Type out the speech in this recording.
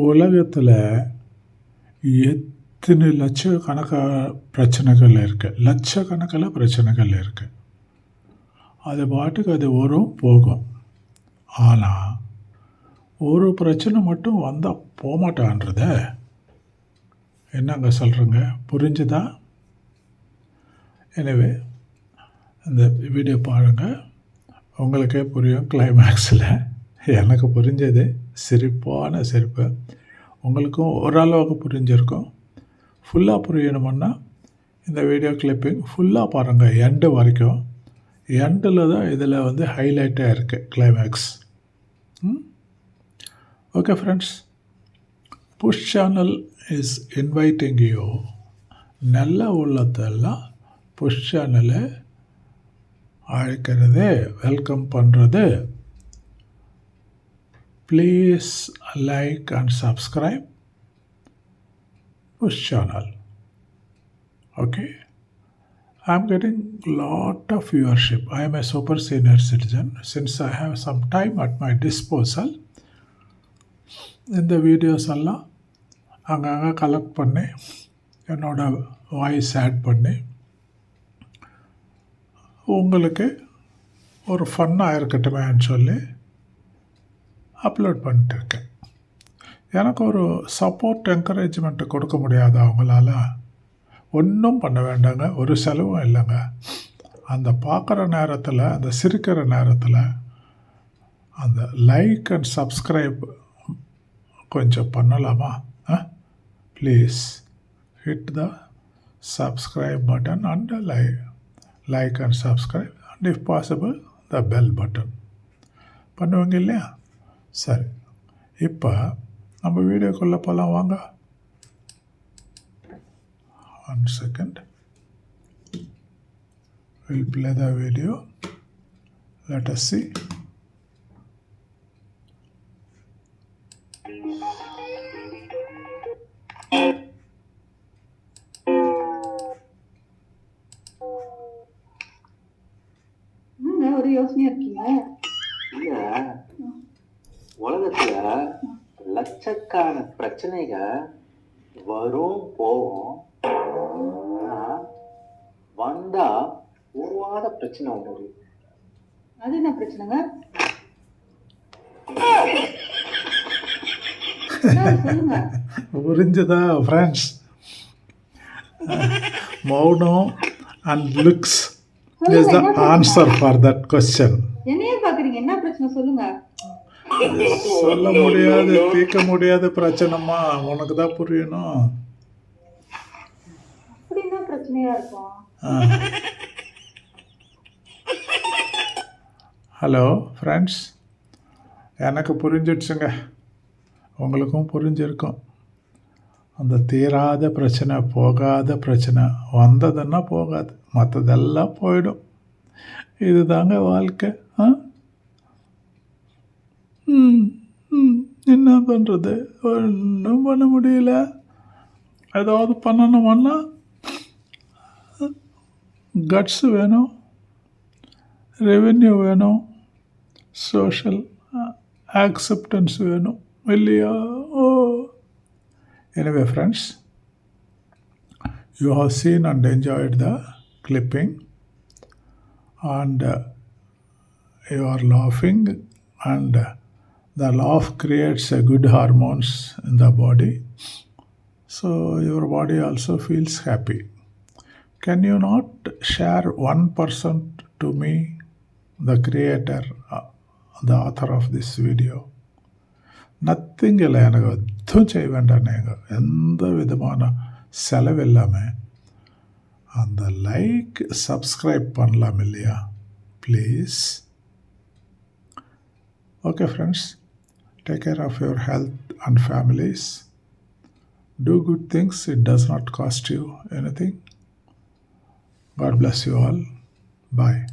உலகத்தில் எத்தனை லட்சக்கணக்கான பிரச்சனைகள் இருக்குது லட்சக்கணக்கில் பிரச்சனைகள் இருக்குது அது பாட்டுக்கு அது வரும் போகும். ஆனால் ஒரு பிரச்சனை மட்டும் வந்தால் போகமாட்டான்றத என்னங்க சொல்கிறேங்க புரிஞ்சுதா? எனவே இந்த வீடியோ பாருங்கள் உங்களுக்கே புரியும் கிளைமேக்ஸில் எனக்கு புரிஞ்சது. சிரிப்பான சிரிப்பு. உங்களுக்கும் ஓரளவுக்கு புரிஞ்சிருக்கும். ஃபுல்லாக புரியணுமுன்னா இந்த வீடியோ கிளிப்பிங் ஃபுல்லாக பாருங்கள் எண்டு வரைக்கும். எண்டில் தான் இதில் வந்து ஹைலைட்டாக இருக்குது climax okay friends push channel is inviting you நல்ல உள்ளத்தெல்லாம் புஷ் சேனலை அழைக்கிறது வெல்கம் பண்ணுறது Please like and subscribe push channel okay I am getting lot of viewership. I am a super senior citizen. Since I have some time at my disposal, இந்த videos எல்லாம் அங்கங்கே collect பண்ணி என்னோட voice add பண்ணி உங்களுக்கு ஒரு ஃபன்னாக இருக்கட்டுமேன்னு சொல்லி அப்லோட் பண்ணிட்டுருக்கேன். எனக்கு ஒரு சப்போர்ட் என்கரேஜ்மெண்ட்டு கொடுக்க முடியாது அவங்களால ஒன்றும் பண்ண வேண்டாங்க. ஒரு செலவும் இல்லைங்க. அந்த பார்க்குற நேரத்தில் அந்த சிரிக்கிற நேரத்தில் அந்த லைக் அண்ட் சப்ஸ்கிரைப் கொஞ்சம் பண்ணலாமா? Please hit the subscribe button and li like and subscribe and if possible the bell button பண்ணுவாங்க இல்லையா? சரி. இப்போ நம்ம வீடியோக்குள்ளே போகலாம் வாங்க. One second will play the video let us see. ஒரு யோசனையா இருக்கீங்க? உலகத்துல லட்சக்கான பிரச்சனைக வரும் போகும். ஆனா வந்தா உருவாத பிரச்சனை இருக்கு. அது என்ன பிரச்சனைங்க? புரிஞ்சுதா ஃப்ரெண்ட்ஸ் மௌனம் and looks is the answer for that question என்னையே பாக்குறீங்க என்ன பிரச்சனை? சொல்லுங்க. சொல்ல முடியாது தீர்க்க முடியாத பிரச்சனைமா உனக்கு தான் புரியணும் ஹலோ ஃப்ரெண்ட்ஸ் எனக்கு புரிஞ்சிடுச்சுங்க. உங்களுக்கும் புரிஞ்சிருக்கும். அந்த தீராத பிரச்சனை போகாத பிரச்சனை வந்ததுன்னா போகாது. மற்றதெல்லாம் போயிடும். இதுதாங்க வாழ்க்கை ஆ? என்ன பண்ணுறது ஒன்றும் பண்ண முடியல. ஏதாவது பண்ணணுமன்னா கட்ஸ் வேணும் ரெவென்யூ வேணும் சோஷியல் ஆக்செப்டன்ஸ் வேணும். இல்லையா? ஓ. எனவே friends you have seen and enjoyed the clipping and you are laughing and the laugh creates a good hormones in the body so your body also feels happy can you not share 1% to me the creator uh, the author of this video nothing இல்லை எனக்கு எதுவும் செய்ய வேண்டாம் நீங்கள் எந்த விதமான செலவில்லாமல் அந்த like subscribe பண்ணலாம் இல்லையா please Okay, friends, take care of your health and families. Do good things, it does not cost you anything. God bless you all. Bye.